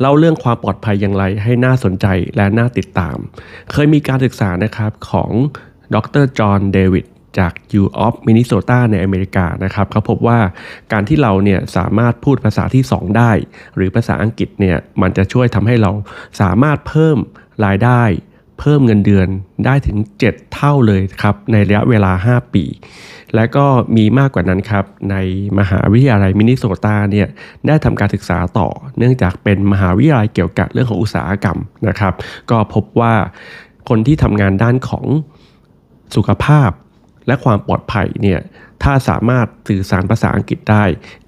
เล่าเรื่องความปลอดภัยอย่างไรให้น่าสนใจและน่าติดตาม เคยมีการศึกษานะครับของดรจอห์นเดวิดจาก U of Minnesota ในอเมริกานะครับเขาพบว่าการที่เราเนี่ยสามารถพูดภาษาที่ 2 ได้ หรือภาษาอังกฤษเนี่ยมันจะช่วยทำให้เราสามารถเพิ่มรายได้ เพิ่มเงินเดือนได้ถึง 7 เท่าเลยครับในระยะเวลา 5 ปี และก็มีมากกว่านั้นครับ ในมหาวิทยาลัยมินนิโซตาเนี่ยได้ทำการศึกษาต่อ เนื่องจากเป็นมหาวิทยาลัยเกี่ยวกับเรื่องของอุตสาหกรรมนะครับ ก็พบว่าคนที่ทำงานด้านของสุขภาพและความปลอดภัยเนี่ยถ้าสามารถสื่อสารภาษาอังกฤษได้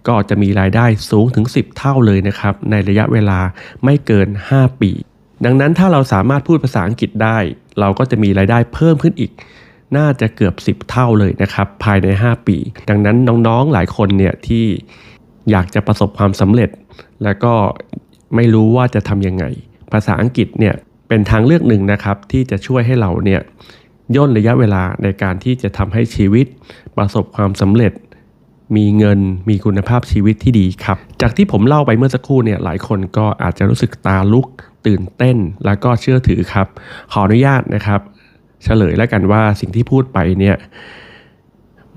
ก็จะมีรายได้สูงถึง 10 เท่าเลยนะครับ ในระยะเวลาไม่เกิน 5 ปี ดังนั้นถ้าเราสามารถพูดภาษาอังกฤษได้ เราก็จะมีรายได้เพิ่มขึ้นอีก น่าจะเกือบ 10 เท่าเลยนะครับ ภายใน 5 ปี ดังนั้นน้องๆหลายคนเนี่ยที่อยากจะประสบความสำเร็จ แล้วก็ไม่รู้ว่าจะทำยังไง ภาษาอังกฤษเนี่ยเป็นทางเลือกหนึ่งนะครับที่จะช่วยให้เราเนี่ยย่นระยะเวลาในการที่จะทำให้ชีวิตประสบความสำเร็จ มีเงินมีคุณภาพชีวิตที่ดีครับ จากที่ผมเล่าไปเมื่อสักครู่เนี่ยหลายคนก็อาจจะรู้สึกตาลุก ตื่นเต้นแล้วก็เชื่อถือครับ ขออนุญาตนะครับ เฉลยแล้วกันว่าสิ่งที่พูดไปเนี่ย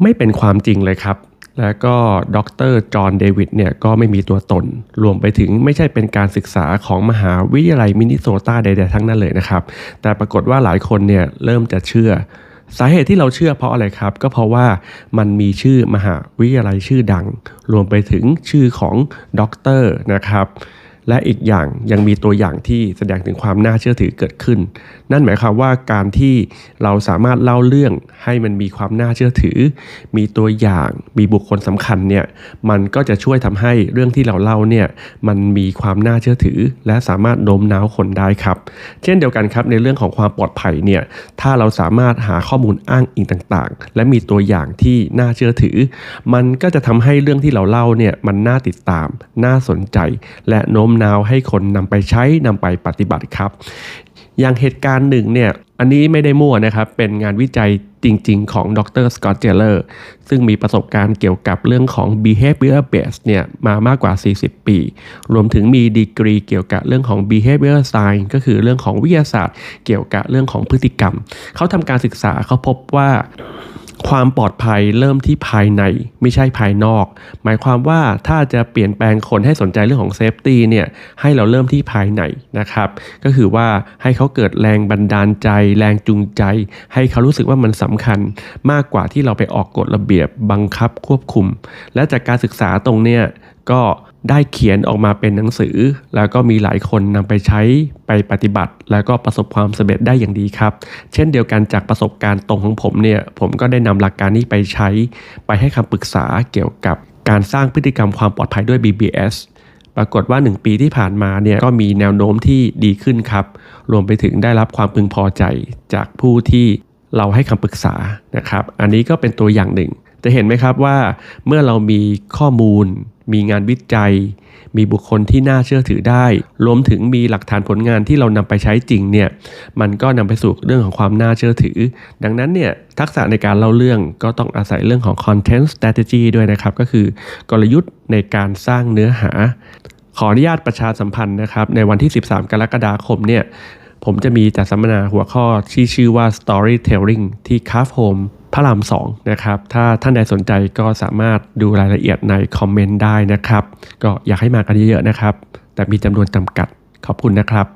ไม่เป็นความจริงเลยครับ แล้วก็ดรจอห์นเดวิดเนี่ยก็ไม่มีตัวตน รวมไปถึงไม่ใช่เป็นการศึกษาของมหาวิทยาลัยมินนิโซตาใดๆทั้งนั้นเลยนะครับ แต่ปรากฏว่าหลายคนเนี่ยเริ่มจะเชื่อ สาเหตุที่เราเชื่อเพราะอะไรครับ ก็เพราะว่ามันมีชื่อมหาวิทยาลัยชื่อดัง รวมไปถึงชื่อของด็อกเตอร์นะครับ และอีกอย่างยังมีตัวอย่างที่แสดงถึงความน่าเชื่อถือเกิดขึ้น นั่นหมายความว่าการที่เราสามารถเล่าเรื่องให้มันมีความน่าเชื่อถือ มีตัวอย่างมีบุคคลสำคัญเนี่ยมันก็จะช่วยทำให้เรื่องที่เราเล่าเนี่ยมันมีความน่าเชื่อถือ และสามารถโน้มน้าวคนได้ครับ เช่นเดียวกันครับในเรื่องของความปลอดภัยเนี่ยถ้าเราสามารถหาข้อมูลอ้างอิงต่างๆ และมีตัวอย่างที่น่าเชื่อถือ มันก็จะทำให้เรื่องที่เราเล่าเนี่ยมันน่าติดตาม น่าสนใจ และโน้มน้าวให้คนนำไปใช้นำไปปฏิบัติครับ อย่างเหตุการณ์หนึ่งเนี่ยอันนี้ไม่ได้มั่วนะครับ เป็นงานวิจัยจริง ๆ ของดรสกอตเจเลอร์ซึ่งมีประสบการณ์เกี่ยวกับเรื่องของ behavior based เนี่ยมามากกว่า 40 ปี รวมถึงมีดีกรีเกี่ยวกับเรื่องของ behavior science ก็คือเรื่องของวิทยาศาสตร์ เกี่ยวกับเรื่องของพฤติกรรม เขาทำการศึกษาเขาพบว่า ความปลอดภัยเริ่มที่ภายในไม่ใช่ภายนอก หมายความว่าถ้าจะเปลี่ยนแปลงคนให้สนใจเรื่องของเซฟตี้เนี่ยให้เราเริ่มที่ภายในนะครับ ก็คือว่าให้เขาเกิดแรงบันดาลใจ แรงจูงใจ ให้เขารู้สึกว่ามันสำคัญมากกว่าที่เราไปออกกฎระเบียบบังคับควบคุม และจากการศึกษาตรงเนี้ยก็ ได้เขียนออกมาเป็นหนังสือ แล้วก็มีหลายคนนำไปใช้ไปปฏิบัติ แล้วก็ประสบความสำเร็จได้อย่างดีครับ เช่นเดียวกันจากประสบการณ์ตรงของผมเนี่ยผมก็ได้นำหลักการนี้ไปใช้ ไปให้คำปรึกษาเกี่ยวกับการสร้างพฤติกรรมความปลอดภัยด้วย BBS ปรากฏว่า 1 ปีที่ผ่านมาเนี่ยก็มีแนวโน้มที่ดีขึ้นครับ รวมไปถึงได้รับความพึงพอใจจากผู้ที่เราให้คำปรึกษานะครับ อันนี้ก็เป็นตัวอย่างหนึ่ง จะเห็นไหมครับว่าเมื่อเรามีข้อมูล มีงานวิจัย มีบุคคลที่น่าเชื่อถือได้ รวมถึงมีหลักฐานผลงานที่เรานำไปใช้จริงเนี่ยมันก็นำไปสู่เรื่องของความน่าเชื่อถือ ดังนั้นเนี่ยทักษะในการเล่าเรื่องก็ต้องอาศัยเรื่องของ content strategy ด้วยนะครับ ก็คือกลยุทธ์ในการสร้างเนื้อหา ขออนุญาตประชาสัมพันธ์นะครับในวันที่ 13 กรกฎาคมเนี่ยผมจะมีจัดสัมมนาหัวข้อที่ชื่อว่า storytelling ที่ c a f Home ระรามสองนะครับ ถ้าท่านใดสนใจก็สามารถดูรายละเอียดในคอมเมนต์ได้นะครับ ก็อยากให้มากันเยอะๆนะครับ แต่มีจำนวนจำกัดขอบคุณนะครับ